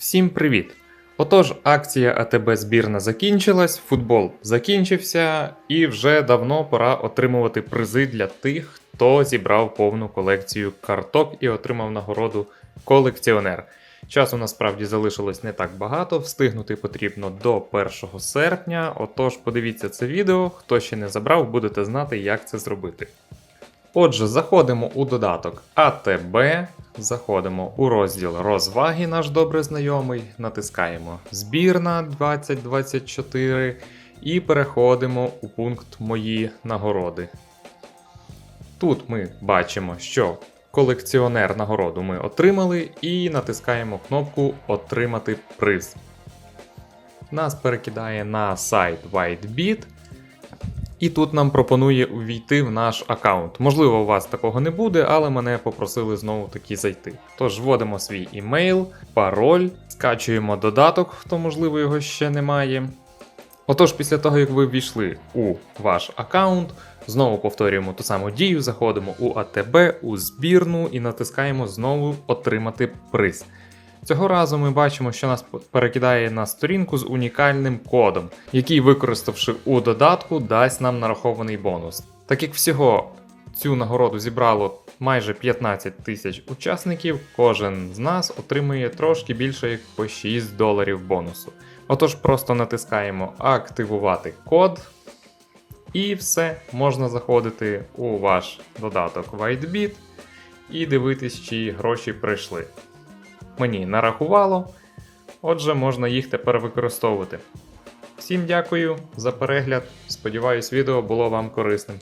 Всім привіт! Отож, акція АТБ збірна закінчилась, футбол закінчився, і вже давно пора отримувати призи для тих, хто зібрав повну колекцію карток і отримав нагороду колекціонер. Часу насправді залишилось не так багато, встигнути потрібно до 1 серпня. Отож, подивіться це відео. Хто ще не забрав, будете знати, як це зробити. Отже, заходимо у додаток АТБ, заходимо у розділ розваги, наш добре знайомий, натискаємо Збірна 2024 і переходимо у пункт Мої нагороди. Тут ми бачимо, що колекціонер нагороду ми отримали, і натискаємо кнопку Отримати приз. Нас перекидає на сайт WhiteBit. І тут нам пропонує увійти в наш аккаунт. Можливо, у вас такого не буде, але мене попросили знову таки зайти. Тож вводимо свій імейл, пароль, скачуємо додаток, хто можливо його ще не має. Отож, після того, як ви ввійшли у ваш аккаунт, знову повторюємо ту саму дію, заходимо у АТБ, у збірну і натискаємо знову Отримати приз. Цього разу ми бачимо, що нас перекидає на сторінку з унікальним кодом, який, використавши у додатку, дасть нам нарахований бонус. Так як всього цю нагороду зібрало майже 15 тисяч учасників, кожен з нас отримує трошки більше як по 6 доларів бонусу. Отож, просто натискаємо Активувати код, і все, можна заходити у ваш додаток WhiteBit і дивитись, чи гроші прийшли мені нарахувало, отже, можна їх тепер використовувати. Всім дякую за перегляд. Сподіваюсь, відео було вам корисним.